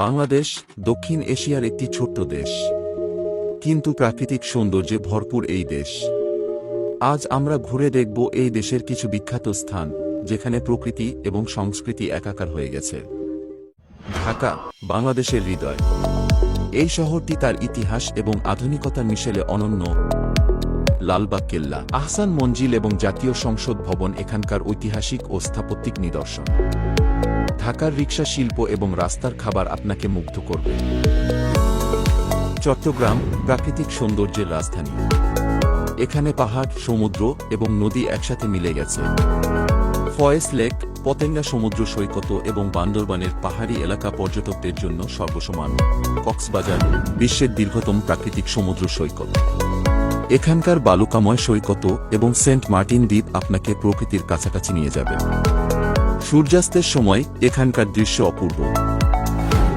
বাংলাদেশ, দক্ষিণ এশিয়ার একটি ছোট্ট দেশ। কিন্তু প্রাকৃতিক সৌন্দর্যে ভরপুর এই দেশ। আজ আমরা ঘুরে দেখব এই দেশের কিছু বিখ্যাত স্থান, যেখানে প্রকৃতি এবং সংস্কৃতি একাকার হয়ে গেছে। ঢাকা, বাংলাদেশের হৃদয়। এই শহরটি তার ইতিহাস এবং আধুনিকতার মিশেলে অনন্য। লালবাগ কেল্লা, আহসান মঞ্জিল এবং জাতীয় সংসদ ভবন এখানকার ঐতিহাসিক ও স্থাপত্যিক নিদর্শন। ঢাকার রিক্সা শিল্প এবং রাস্তার খাবার আপনাকে মুগ্ধ করবে। চট্টগ্রাম, প্রাকৃতিক সৌন্দর্যের রাজধানী। এখানে পাহাড়, সমুদ্র এবং নদী একসাথে মিলে গেছে। ফয়েস লেক, পতেঙ্গা সমুদ্র সৈকত এবং বান্দরবানের পাহাড়ি এলাকা পর্যটকদের জন্য সর্বসমান। কক্সবাজার, বিশ্বের দীর্ঘতম প্রাকৃতিক সমুদ্র সৈকত। এখানকার বালুকাময় সৈকত এবং সেন্ট মার্টিন দ্বীপ আপনাকে প্রকৃতির কাছাকাছি নিয়ে যাবে। সূর্যাস্তের সময় এখানকার দৃশ্য অপূর্ব।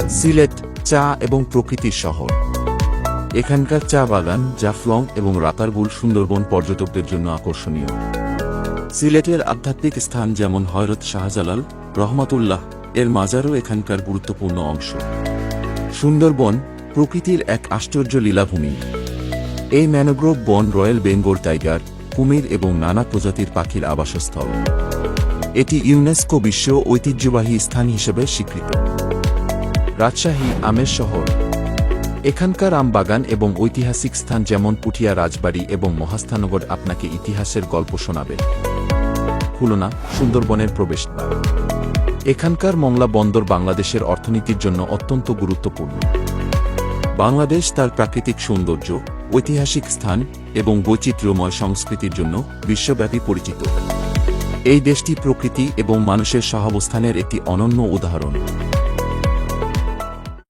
সিলেট, চা এবং প্রকৃতির শহর। এখানকার চা বাগান জাফলং এবং রাতারগুল সুন্দরবন পর্যটকদের জন্য আকর্ষণীয়। সিলেটের আধ্যাত্মিক স্থান যেমন হয়রত শাহজালাল রহমাতুল্লাহ, এর মাজারও এখানকার গুরুত্বপূর্ণ অংশ। সুন্দরবন প্রকৃতির এক আশ্চর্য লীলাভূমি। এই ম্যানোগ্রোভ বন রয়্যাল বেঙ্গল টাইগার, কুমির এবং নানা প্রজাতির পাখির আবাসস্থল। এটি ইউনেস্কো বিশ্ব ঐতিহ্যবাহী স্থান হিসেবে স্বীকৃত। রাজশাহী, আমের শহর। এখানকার আম বাগান এবং ঐতিহাসিক স্থান যেমন পুঠিয়া রাজবাড়ি এবং মহাস্থানগর আপনাকে ইতিহাসের গল্প শোনাবে। খুলনা, সুন্দরবনের প্রবেশদ্বার এখানকার মংলা বন্দর বাংলাদেশের অর্থনীতির জন্য অত্যন্ত গুরুত্বপূর্ণ। বাংলাদেশ তার প্রাকৃতিক সৌন্দর্য, ঐতিহাসিক স্থান এবং বৈচিত্র্যময় সংস্কৃতির জন্য বিশ্বব্যাপী পরিচিত। এই দেশটি প্রকৃতি এবং মানুষের সহাবস্থানের একটি অনন্য উদাহরণ।